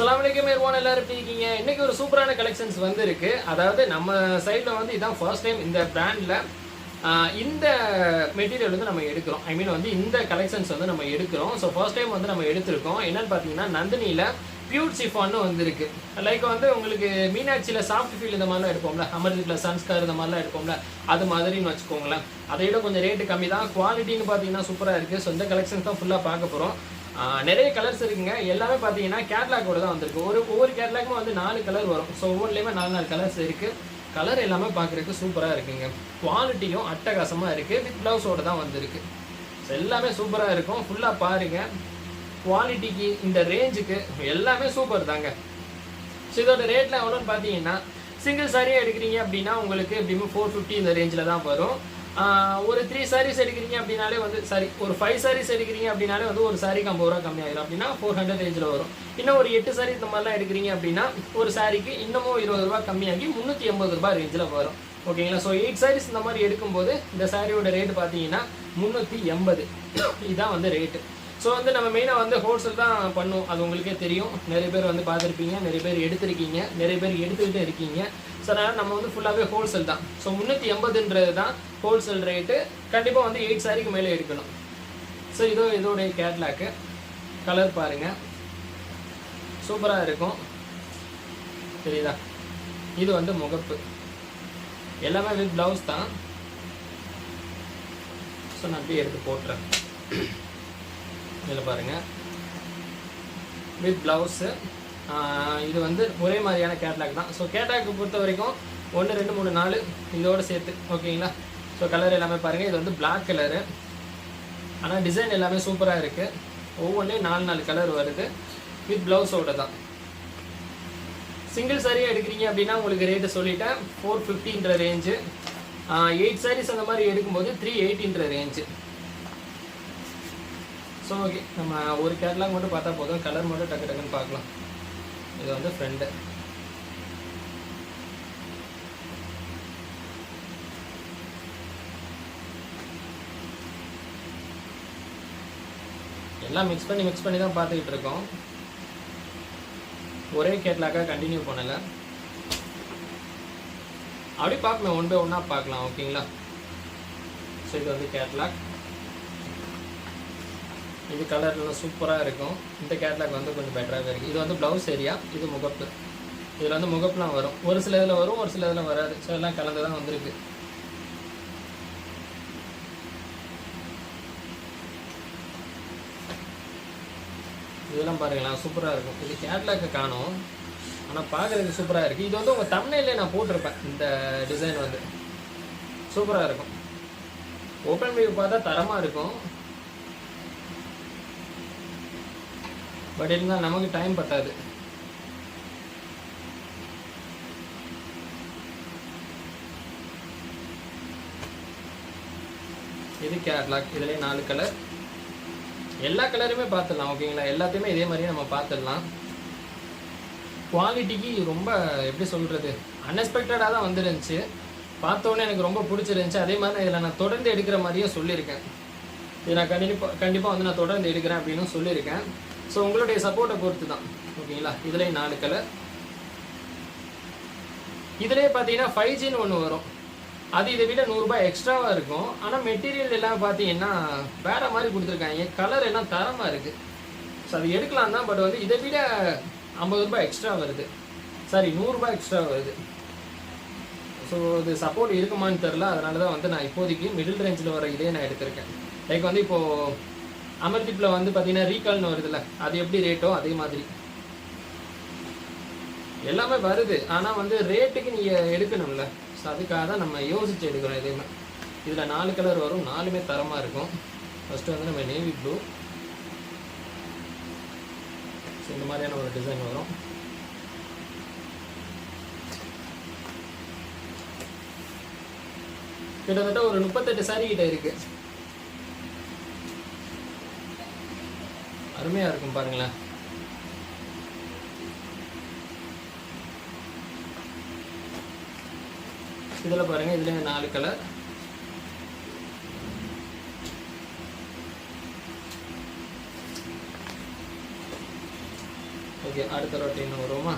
அஸ்ஸலாமு அலைக்கும் எல்லாரும் எப்படி இருக்கீங்க? இன்னைக்கு ஒரு சூப்பரான கலெக்ஷன்ஸ் வந்துருக்கு. அதாவது நம்ம சைடில் வந்து இதான் ஃபர்ஸ்ட் டைம் இந்த பிராண்டில் இந்த மெட்டீரியல் வந்து நம்ம எடுக்கிறோம். ஐ மீன் வந்து இந்த கலெக்ஷன்ஸ் வந்து நம்ம எடுக்கிறோம். ஸோ ஃபர்ஸ்ட் டைம் வந்து நம்ம எடுத்திருக்கோம். என்னன்னு பார்த்தீங்கன்னா நந்தினியில் பியூர் சிஃபான்னு வந்துருக்கு. லைக் வந்து உங்களுக்கு மீனாட்சியில் சாஃப்ட் ஃபீல் இந்த மாதிரிலாம் எடுப்போம்ல. அமர்ஜித்தில் சன்ஸ்கார் இந்த மாதிரிலாம் எடுப்போம்ல. அது மாதிரின்னு வச்சுக்கோங்களேன். அதை விட கொஞ்சம் ரேட்டு கம்மி தான் குவாலிட்டின்னு பார்த்தீங்கன்னா சூப்பராக இருக்குது ஸோ இந்த கலெக்ஷன்ஸ் தான் ஃபுல்லாக பார்க்க போகிறோம் நிறைய கலர்ஸ் இருக்குங்க. எல்லாமே பார்த்தீங்கன்னா கேட்லாக்கோட தான் வந்திருக்கு. ஒரு ஒவ்வொரு கேட்லாக்கும் வந்து நாலு கலர் வரும். ஸோ ஒவ்வொன்றுலேயுமே நாலு நாலு கலர்ஸ் இருக்குது கலர் எல்லாமே பார்க்குறதுக்கு சூப்பராக இருக்குங்க. குவாலிட்டியும் அட்டகாசமாக இருக்குது வித் ப்ளவுஸோட தான் வந்திருக்கு. ஸோ எல்லாமே சூப்பராக இருக்கும். ஃபுல்லாக பாருங்கள் குவாலிட்டிக்கு இந்த ரேஞ்சுக்கு எல்லாமே சூப்பர் தாங்க. ஸோ இதோட ரேட்டில் எவ்வளோன்னு பார்த்தீங்கன்னா சிங்கிள் சாரியாக எடுக்கிறீங்க அப்படின்னா உங்களுக்கு எப்படியுமே ஃபோர் ஃபிஃப்டி இந்த ரேஞ்சில் தான் வரும். ஒரு த்ரீ சாரீஸ் எடுக்கிறீங்க அப்படின்னாலே வந்து சாரி ஒரு ஃபைவ் சாரீஸ் எடுக்கிறீங்க அப்படின்னாலே வந்து ஒரு சாரிக்கு ஐம்பது ரூபா கம்மியாயிரும். அப்படின்னா ஃபோர் ஹண்ட்ரட் ரேஞ்சில் வரும். இன்னும் ஒரு எட்டு சாரி இந்த மாதிரிலாம் எடுக்கிறீங்க அப்படின்னா ஒரு சாரிக்கு இன்னமும் இருபது ரூபா கம்மியாகி முந்நூற்றி எண்பது ரூபாய் ரேஞ்சில் வரும். ஓகேங்களா ஸோ எயிட் சாரீஸ் இந்த மாதிரி எடுக்கும்போது இந்த சாரியோட ரேட்டு பார்த்தீங்கன்னா முந்நூற்றி எண்பது. இதுதான் வந்து ரேட்டு ஸோ வந்து நம்ம மெயினாக வந்து ஹோல்சேல் தான் பண்ணும் அது உங்களுக்கே தெரியும். நிறைய பேர் வந்து பார்த்துருப்பீங்க. நிறைய பேர் எடுத்திருக்கீங்க. நிறைய பேர் எடுத்துக்கிட்டே இருக்கீங்க. ஸோ அதனால் நம்ம வந்து ஃபுல்லாகவே ஹோல்சேல் தான். ஸோ முந்நூற்றி எண்பதுன்றது தான் ஹோல்சேல் ரேட்டு கண்டிப்பாக வந்து எயிட் சாரிக்கு மேலே எடுக்கணும். ஸோ இதோ இதோடைய கேட்லாக்கு கலர் பாருங்கள் சூப்பராக இருக்கும். தெரியுதா? இது வந்து முகப்பு. எல்லாமே வித் ப்ளவுஸ் தான். ஸோ நான் அப்படியே எடுத்து போட்டுறேன். இதில் பாருங்கள் வித் ப்ளவுஸு இது வந்து ஒரே மாதிரியான கேட்லாக் தான். ஸோ கேட்லாக்கு பொறுத்த வரைக்கும் ஒன்று ரெண்டு மூணு நாலு இதோட சேர்த்து ஓகேங்களா? ஸோ கலர் எல்லாமே பாருங்கள் இது வந்து பிளாக் கலரு ஆனால் டிசைன் எல்லாமே சூப்பராக இருக்குது ஒவ்வொன்றையும் நாலு நாலு கலர் வருது. வித் ப்ளவுஸோட தான். சிங்கிள் சாரியாக எடுக்கிறீங்க அப்படின்னா உங்களுக்கு ரேட்டு சொல்லிட்டேன். ஃபோர் ஃபிஃப்டின்ற ரேஞ்சு எயிட் சாரீஸ் அந்த மாதிரி எடுக்கும்போது த்ரீ எயிட்டின்ற ரேஞ்சு ஸோ ஓகே நம்ம ஒரு கேட்லாக் மட்டும் பார்த்தா போதும். கலர் மட்டும் டக்கு டக்குன்னு பார்க்கலாம். இது வந்து ஃப்ரெண்டு எல்லாம் மிக்ஸ் பண்ணி மிக்ஸ் பண்ணி தான் பார்த்துக்கிட்டு இருக்கோம். ஒரே கேட்லாக்காக கண்டினியூ பண்ணலை. அப்படி பார்க்கலாம் ஒன் பை ஒன்னாக பார்க்கலாம். ஓகேங்களா ஸோ இது வந்து கேட்லாக் இது கலர்லாம் சூப்பராக இருக்கும். இந்த கேட்லாக் வந்து கொஞ்சம் பெட்டராகவே இருக்குது இது வந்து ப்ளவுஸ் ஏரியா இது முகப்பு. இதில் வந்து முகப்புலாம் வரும். ஒரு சில இதில் வரும் ஒரு சில இதில் வராது. ஸோ எல்லாம் கலந்து தான் வந்திருக்கு. இதெல்லாம் பாருங்களேன் சூப்பராக இருக்கும். இது கேட்லாக்கை காணும். ஆனால் பார்க்குறதுக்கு சூப்பராக இருக்குது இது வந்து உங்கள் தமிழ்லேயே நான் போட்டிருப்பேன் இந்த டிசைன் வந்து. சூப்பராக இருக்கும். ஓப்பன் வியூ பார்த்தா தரமாக இருக்கும். பட் இருந்தால் நமக்கு டைம் பத்தாது. இது கேட்லாக் இதுலேயே நாலு கலர் எல்லா கலருமே பார்த்துடலாம் ஓகேங்களா எல்லாத்தையுமே இதே மாதிரியே நம்ம பார்த்துடலாம். குவாலிட்டிக்கு ரொம்ப எப்படி சொல்கிறது அன்எக்ஸ்பெக்டடாக தான் வந்துருந்துச்சு. பார்த்தோன்னே எனக்கு ரொம்ப பிடிச்சிருந்துச்சி. அதே மாதிரி இதில் நான் தொடர்ந்து எடுக்கிற மாதிரியும் சொல்லியிருக்கேன். இது நான் கண்டிப்பாக கண்டிப்பாக வந்து நான் தொடர்ந்து எடுக்கிறேன் அப்படின்னு சொல்லியிருக்கேன். ஸோ உங்களுடைய சப்போர்ட்டை பொறுத்து தான் ஓகேங்களா இதுலேயும் நாலு கலர் இதுலேயே பார்த்தீங்கன்னா ஃபைவ் ஜின்னு ஒன்று வரும். அது இதை விட நூறுரூபா எக்ஸ்ட்ராவாக இருக்கும். ஆனால் மெட்டீரியல் எல்லாம் பார்த்தீங்கன்னா வேறு மாதிரி கொடுத்துருக்காங்க. கலர் எல்லாம் தரமாக இருக்குது ஸோ அது எடுக்கலாம் தான் பட் வந்து இதை விட ஐம்பது ரூபாய் எக்ஸ்ட்ரா வருது. சாரி நூறுரூபா எக்ஸ்ட்ரா வருது. ஸோ இது சப்போர்ட் இருக்குமான்னு தெரில அதனால தான் வந்து நான் இப்போதைக்கு மிடில் ரேஞ்சில் வர இதே நான் எடுத்திருக்கேன். லைக் வந்து இப்போது அமர்த்திப்பில் வந்து பார்த்தீங்கன்னா ரீகால்னு வருதுல்ல அது எப்படி ரேட்டோ அதே மாதிரி. எல்லாமே வருது. ஆனால் வந்து ரேட்டுக்கு நீங்கள் எடுக்கணும்ல. ஸோ அதுக்காக தான் நம்ம யோசிச்சு எடுக்கிறோம் எதையுமே. இதில் நாலு கலர் வரும். நாலுமே தரமாக இருக்கும். ஃபஸ்ட்டு வந்து நம்ம நேவி ப்ளூ ஸோ இந்த மாதிரியான ஒரு டிசைன் வரும். கிட்டத்தட்ட ஒரு முப்பத்தெட்டு சாரி கிட்ட இருக்கு. அருமையாக இருக்கும் பாருங்களேன். இதில் பாருங்க இதுல நாலு கலர் ஓகே அடுத்த ரொட்டீன் வருவோமா?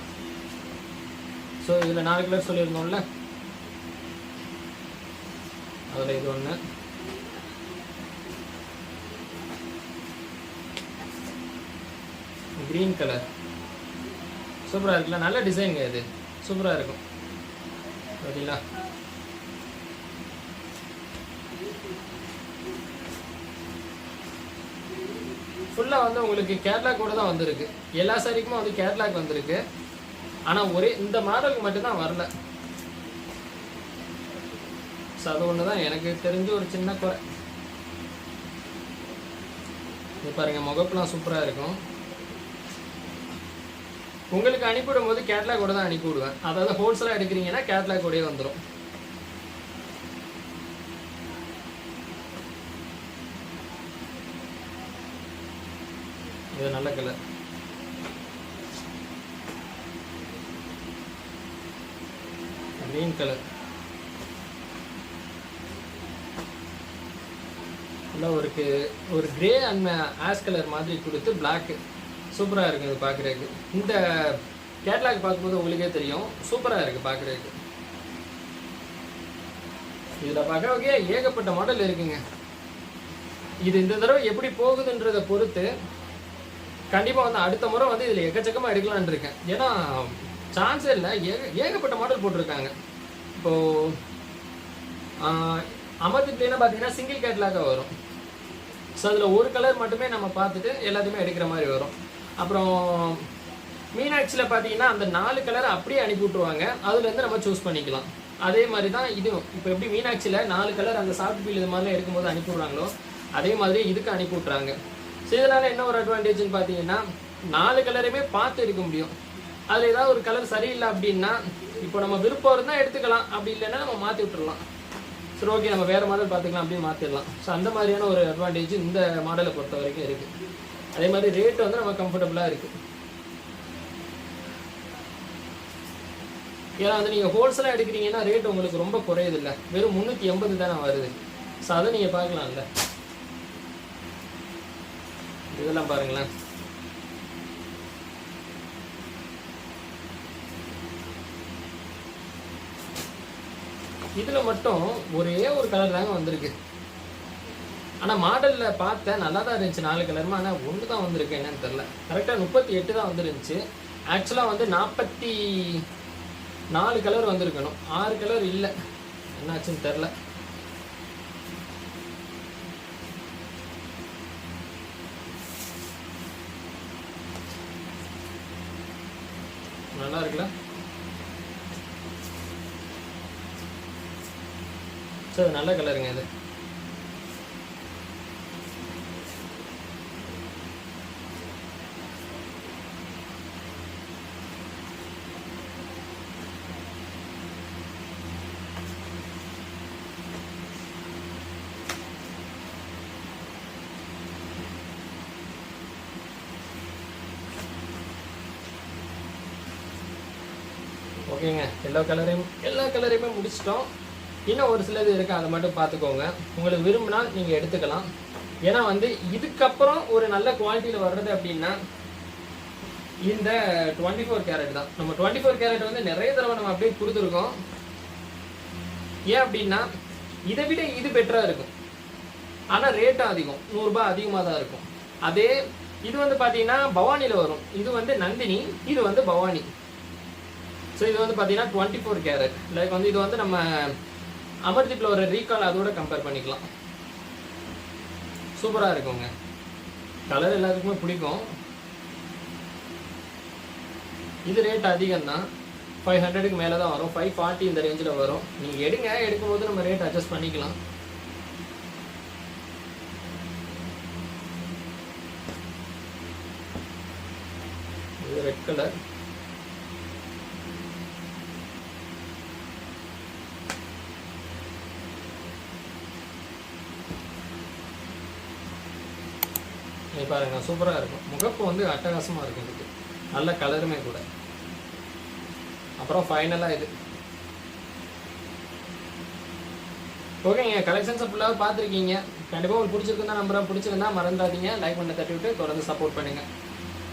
ஸோ இதில் நாலு கலர் சொல்லியிருந்தோம்ல? அதில் இது ஒன்று க்ரீன் கலர் சூப்பராக இருக்குல்ல? நல்ல டிசைனுங்க இது. சூப்பராக இருக்கும். சரிங்களா ஃபுல்லாக வந்து உங்களுக்கு கேட்லாக் கூட தான் வந்திருக்கு. எல்லா சாரிக்குமே வந்து கேட்லாக் வந்திருக்கு. ஆனால் ஒரே இந்த மாடலுக்கு மட்டும்தான் வரல. ஸோ அது ஒன்று தான் எனக்கு தெரிஞ்ச ஒரு சின்ன குறை. இது பாருங்கள் முகப்புலாம் சூப்பராக இருக்கும். உங்களுக்கு அனுப்பிவிடும் போது கேட்லாக் கூட தான் அனுப்பி விடுவேன் அதாவது ஹோல்சேலாக எடுக்கிறீங்கன்னா கேட்லாக் கூடயே வந்துடும் இது நல்ல கலர் க்ரீன் கலர் இல்லை ஒரு ஒரு கிரே அண்ட் ஆஷ் கலர் மாதிரி கொடுத்து பிளாக்கு சூப்பராக இருக்குது இது பார்க்குறதுக்கு இந்த கேட்லாக் பார்க்கும்போது உங்களுக்கே தெரியும். சூப்பராக இருக்குது பார்க்குறதுக்கு இதில் பார்க்குறவங்க ஏகப்பட்ட மாடல் இருக்குங்க. இது இந்த தடவை எப்படி போகுதுன்றதை பொறுத்து கண்டிப்பாக வந்து அடுத்த முறை வந்து இதில் எக்கச்சக்கமாக எடுக்கலான் இருக்கேன். ஏன்னா சான்ஸே இல்லை. ஏக ஏகப்பட்ட மாடல் போட்டிருக்காங்க. இப்போது அமர்த்தி பிளேனா பார்த்தீங்கன்னா சிங்கிள் கேட்லாக வரும். ஸோ அதில் ஒரு கலர் மட்டுமே நம்ம பார்த்துட்டு எல்லாத்தையுமே எடுக்கிற மாதிரி வரும். அப்புறம் மீனாட்சியில் பார்த்தீங்கன்னா அந்த நாலு கலரை அப்படியே அனுப்பி விட்ருவாங்க அதுலேருந்து நம்ம சூஸ் பண்ணிக்கலாம். அதே மாதிரி தான் இதுவும். இப்போ எப்படி மீனாட்சியில் நாலு கலர் அந்த சாஃப்ட் பீல் இது மாதிரிலாம் எடுக்கும்போது அனுப்பி விட்றாங்களோ அதே மாதிரி இதுக்கு அனுப்பி விட்றாங்க ஸோ இதனால் என்ன ஒரு அட்வான்டேஜ்னு பார்த்தீங்கன்னா நாலு கலருமே பார்த்து எடுக்க முடியும். அதில் ஏதாவது ஒரு கலர் சரியில்லை அப்படின்னா இப்போ நம்ம விருப்பம் இருந்தால் எடுத்துக்கலாம். அப்படி இல்லைன்னா நம்ம மாற்றி விட்டுடலாம் சரி ஓகே நம்ம வேறு மாடல் பார்த்துக்கலாம் அப்படியே மாற்றிடலாம் ஸோ அந்த மாதிரியான ஒரு அட்வான்டேஜ் இந்த மாடலை பொறுத்த வரைக்கும் இருக்குது அதே மாதிரி ரேட் வந்து நம்ம கம்ஃபர்டபுளாக இருக்குது ஏன்னா வந்து நீங்கள் ஹோல்சேலாக எடுக்கிறீங்கன்னா ரேட் உங்களுக்கு ரொம்ப குறையுது இல்லை வெறும் முந்நூற்றி எண்பது தானே வருது. ஸோ அதை நீங்கள் பார்க்கலாம்ல. இதெல்லாம் பாருங்களேன். இதில் மட்டும் ஒரே ஒரு கலர் தாங்க வந்திருக்கு. ஆனால் மாடலில் பார்த்தேன் நல்லா தான் இருந்துச்சு. நாலு கலருமா ஆனால் ஒன்று தான் வந்திருக்கு என்னன்னு தெரில கரெக்டாக முப்பத்தி எட்டு தான் வந்துருந்துச்சு. ஆக்சுவலாக வந்து நாற்பத்தி நாலு கலர் வந்திருக்கணும். ஆறு கலர் இல்லை. என்னாச்சுன்னு தெரில நல்லா இருக்குல்ல? சார் நல்ல கலருங்க இது. ஓகேங்க எல்லா கலரையும் எல்லா கலரையுமே முடிச்சிட்டோம். இன்னும் ஒரு சிலது இருக்குது அதை மட்டும் பார்த்துக்கோங்க உங்களுக்கு விரும்பினா நீங்கள் எடுத்துக்கலாம். ஏன்னா வந்து இதுக்கப்புறம் ஒரு நல்ல குவாலிட்டியில் வர்றது அப்படின்னா இந்த டுவெண்ட்டி ஃபோர் கேரட் தான். நம்ம டுவெண்ட்டி ஃபோர் கேரட் வந்து நிறைய தடவை நம்ம அப்படியே கொடுத்துருக்கோம். ஏன் அப்படின்னா இதை விட இது பெட்டராக இருக்கும். ஆனால் ரேட்டும் அதிகம். நூறுரூபா அதிகமாக தான் இருக்கும். அதே இது வந்து பார்த்தீங்கன்னா பவானியில் வரும். இது வந்து நந்தினி இது வந்து பவானி. ஸோ இது வந்து பார்த்தீங்கன்னா டுவெண்ட்டி ஃபோர் கேரட் லைக் வந்து இது வந்து நம்ம அமர்ஜிப்பில் ஒரு ரீகால் அதோட கம்பேர் பண்ணிக்கலாம். சூப்பராக இருக்குங்க. கலர் எல்லாத்துக்குமே பிடிக்கும். இது ரேட் அதிகம் தான் ஃபைவ் ஹண்ட்ரடுக்கு மேலே தான் வரும். ஃபைவ் ஃபார்ட்டி இந்த ரேஞ்சில் வரும். நீங்கள் எடுங்க. எடுக்கும்போது நம்ம ரேட் அட்ஜஸ்ட் பண்ணிக்கலாம். இது ரெட் கலர் இது பாருங்க சூப்பராக இருக்கும். முகப்பு வந்து அட்டகாசமாக இருக்கும் இதுக்கு. நல்ல கலருமே கூட. அப்புறம் ஃபைனலாக இது. ஓகேங்க கலெக்ஷன்ஸை ஃபுல்லாக பார்த்துருக்கீங்க. கண்டிப்பாக உங்களுக்கு பிடிச்சிருக்குன்னா நம்புறேன். பிடிச்சிருந்தா மறந்துடாதீங்க. லைக் பண்ண தட்டி விட்டு தொடர்ந்து சப்போர்ட் பண்ணுங்கள்